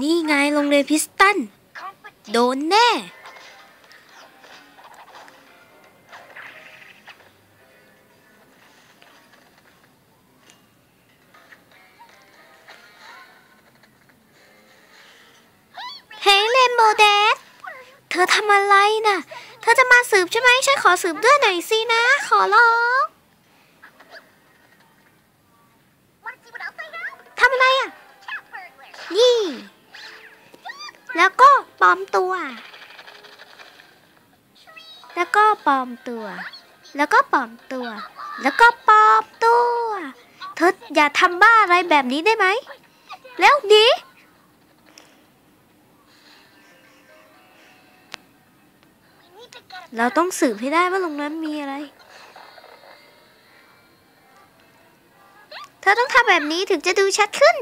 นี่ไงโรงเรียนพิสตัน โดนแน่ เฮ้ยเรนโบว์แดดเธอทำอะไรน่ะ เธอจะมาสืบใช่ไหม ฉันขอสืบด้วยหน่อยสินะ ขอร้องทำอะไรอะ นี่ แล้วก็ปลอมตัว แล้วก็ปลอมตัว แล้วก็ปลอมตัว แล้วก็ปลอมตัว เธออย่าทำบ้าอะไรแบบนี้ได้ไหม แล้วหนีเราต้องสืบให้ได้ว่าตรงนั้นมีอะไร เธอต้องทำแบบนี้ถึงจะดูชัดขึ้น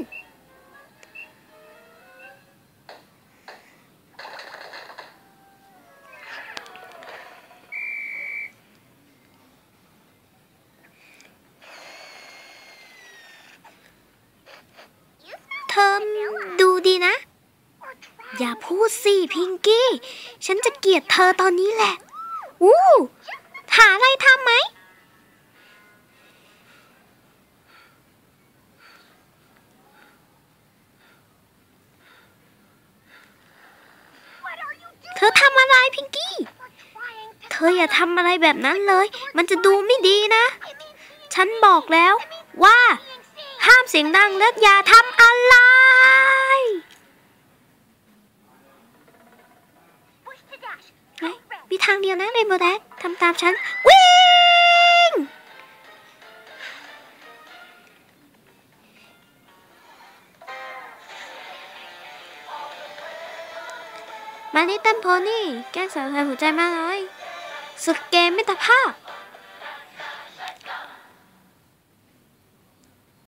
เธอดูดีนะ อย่าพูดสิพิงกี้ ฉันจะเกลียดเธอตอนนี้แหละ อู้ หาอะไรทำไหม เธอทำอะไรพิงกี้ เธออย่าทำอะไรแบบนั้นเลย มันจะดูไม่ดีนะ ฉันบอกแล้วว่าห้ามเสียงดังและอย่าทำอะไร เฮ้ยมี ทางเดียวนะเรนโบว์แดกทำตามฉัน วิ่ง มาลิตเติ้ลโพนี่ แก้สาวไทยหัวใจมากเลย สุดเกมมิตรภาพ